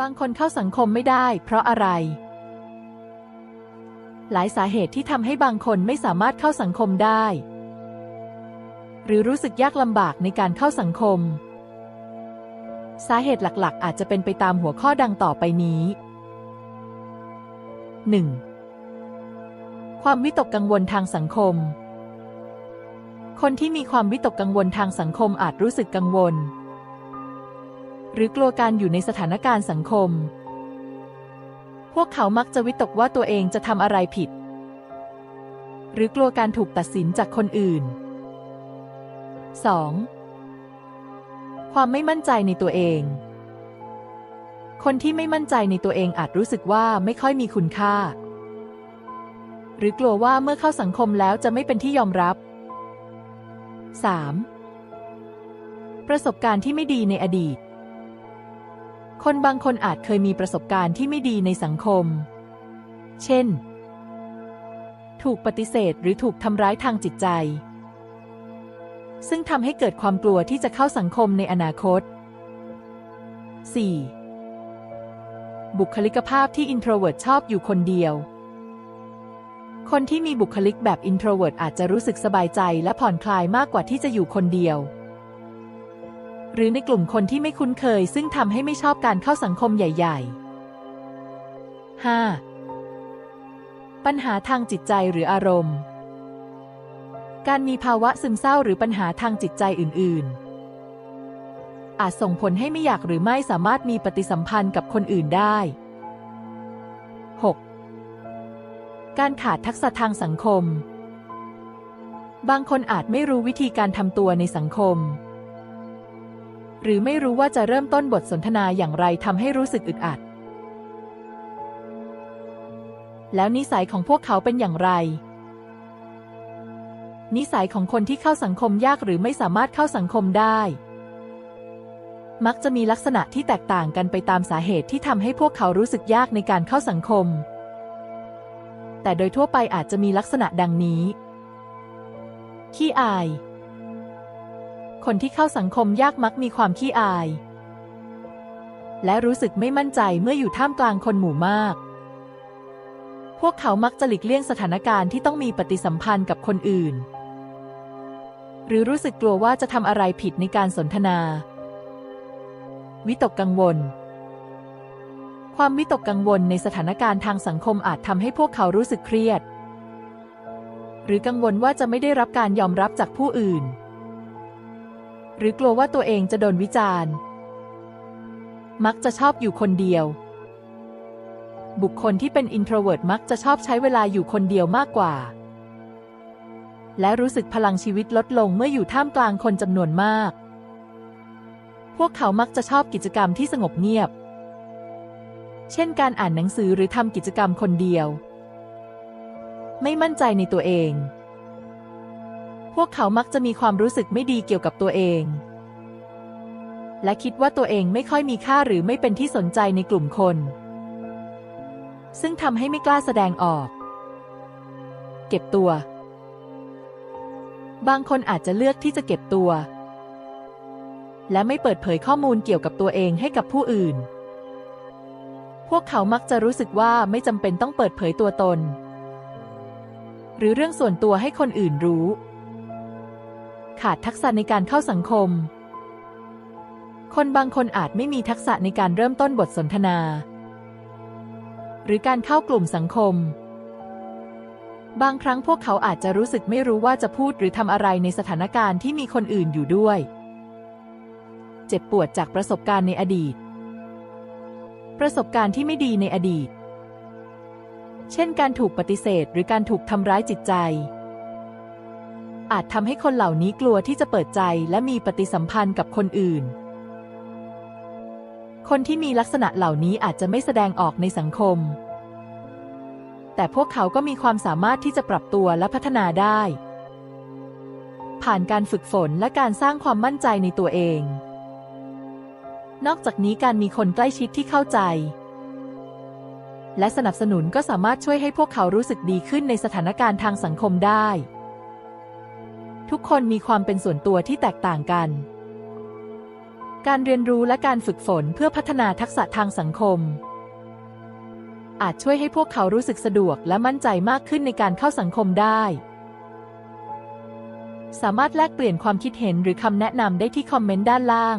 บางคนเข้าสังคมไม่ได้ เพราะอะไร หลายสาเหตุที่ทำให้บางคนไม่สามารถเข้าสังคมได้ หรือรู้สึกยากลำบากในการเข้าสังคม สาเหตุหลักๆ อาจจะเป็นไปตามหัวข้อดังต่อไปนี้ 1. ความวิตกกังวลทางสังคม คนที่มีความวิตกกังวลทางสังคมอาจรู้สึกกังวล หรือกลัวการอยู่ในสถานการณ์สังคม พวกเขามักจะวิตกว่าตัวเองจะทำอะไรผิด หรือกลัวการถูกตัดสินจากคนอื่น 2. ความไม่มั่นใจในตัวเอง คนที่ไม่มั่นใจในตัวเองอาจรู้สึกว่าไม่ค่อยมีคุณค่า หรือกลัวว่าเมื่อเข้าสังคมแล้วจะไม่เป็นที่ยอมรับ 3. ประสบการณ์ที่ไม่ดีในอดีต คนบางคนอาจเคยมีประสบการณ์ที่ไม่ดีในสังคม เช่น ถูกปฏิเสธหรือถูกทำร้ายทางจิตใจ ซึ่งทำให้เกิดความกลัวที่จะเข้าสังคมในอนาคต 4. บุคลิกภาพที่ introvert ชอบอยู่คนเดียว คนที่มีบุคลิกแบบ introvert อาจจะรู้สึกสบายใจและผ่อนคลายมากกว่าที่จะอยู่คนเดียว หรือในกลุ่มคนที่ไม่คุ้นเคย ซึ่งทำให้ไม่ชอบการเข้าสังคมใหญ่ ๆ 5. ปัญหาทางจิตใจหรืออารมณ์ การมีภาวะซึมเศร้าหรือปัญหาทางจิตใจอื่น ๆ อาจส่งผลให้ไม่อยากหรือไม่สามารถมีปฏิสัมพันธ์กับคนอื่นได้ 6. การขาดทักษะทางสังคม บางคนอาจไม่รู้วิธีการทำตัวในสังคม หรือไม่รู้ว่าจะเริ่มต้นบทสนทนาอย่างไรทำให้รู้สึกอึดอัด แล้วนิสัยของพวกเขาเป็นอย่างไร นิสัยของคนที่เข้าสังคมยากหรือไม่สามารถเข้าสังคมได้ มักจะมีลักษณะที่แตกต่างกันไปตามสาเหตุที่ทำให้พวกเขารู้สึกยากในการเข้าสังคม แต่โดยทั่วไปอาจจะมีลักษณะดังนี้ ขี้อาย คนที่เข้าสังคมยากมักมีความขี้อาย และรู้สึกไม่มั่นใจเมื่ออยู่ท่ามกลางคนหมู่มาก พวกเขามักจะหลีกเลี่ยงสถานการณ์ที่ต้องมีปฏิสัมพันธ์กับคนอื่น หรือรู้สึกกลัวว่าจะทำอะไรผิดในการสนทนา วิตกกังวล ความวิตกกังวลในสถานการณ์ทางสังคมอาจทำให้พวกเขารู้สึกเครียด หรือกังวลว่าจะไม่ได้รับการยอมรับจากผู้อื่น หรือกลัวว่าตัวเองจะโดนวิจารณ์ มักจะชอบอยู่คนเดียว บุคคลที่เป็น introvert มักจะชอบใช้เวลาอยู่คนเดียวมากกว่า และรู้สึกพลังชีวิตลดลงเมื่ออยู่ท่ามกลางคนจำนวนมาก พวกเขามักจะชอบกิจกรรมที่สงบเงียบ เช่นการอ่านหนังสือหรือทำกิจกรรมคนเดียว ไม่มั่นใจในตัวเอง พวกเขามักจะมีความรู้สึกไม่ดีเกี่ยวกับตัวเอง และคิดว่าตัวเองไม่ค่อยมีค่าหรือไม่เป็นที่สนใจในกลุ่มคน ซึ่งทำให้ไม่กล้าแสดงออก เก็บตัว บางคนอาจจะเลือกที่จะเก็บตัว และไม่เปิดเผยข้อมูลเกี่ยวกับตัวเองให้กับผู้อื่น พวกเขามักจะรู้สึกว่าไม่จำเป็นต้องเปิดเผยตัวตน หรือเรื่องส่วนตัวให้คนอื่นรู้ ขาดทักษะในการเข้าสังคม คนบางคนอาจไม่มีทักษะในการเริ่มต้นบทสนทนา หรือการเข้ากลุ่มสังคม บางครั้งพวกเขาอาจจะรู้สึกไม่รู้ว่าจะพูดหรือทำอะไรในสถานการณ์ที่มีคนอื่นอยู่ด้วย เจ็บปวดจากประสบการณ์ในอดีต ประสบการณ์ที่ไม่ดีในอดีต เช่นการถูกปฏิเสธหรือการถูกทำร้ายจิตใจ อาจทำให้คนเหล่านี้กลัวที่จะเปิดใจและมีปฏิสัมพันธ์กับคนอื่น คนที่มีลักษณะเหล่านี้อาจจะไม่แสดงออกในสังคม แต่พวกเขาก็มีความสามารถที่จะปรับตัวและพัฒนาได้ ผ่านการฝึกฝนและการสร้างความมั่นใจในตัวเอง นอกจากนี้การมีคนใกล้ชิดที่เข้าใจและสนับสนุนก็สามารถช่วยให้พวกเขารู้สึกดีขึ้นในสถานการณ์ทางสังคมได้ ทุกคนมีความเป็นส่วนตัวที่แตกต่างกัน การเรียนรู้และการฝึกฝนเพื่อพัฒนาทักษะทางสังคม อาจช่วยให้พวกเขารู้สึกสะดวกและมั่นใจมากขึ้นในการเข้าสังคมได้ สามารถแลกเปลี่ยนความคิดเห็นหรือคำแนะนำได้ที่คอมเมนต์ด้านล่าง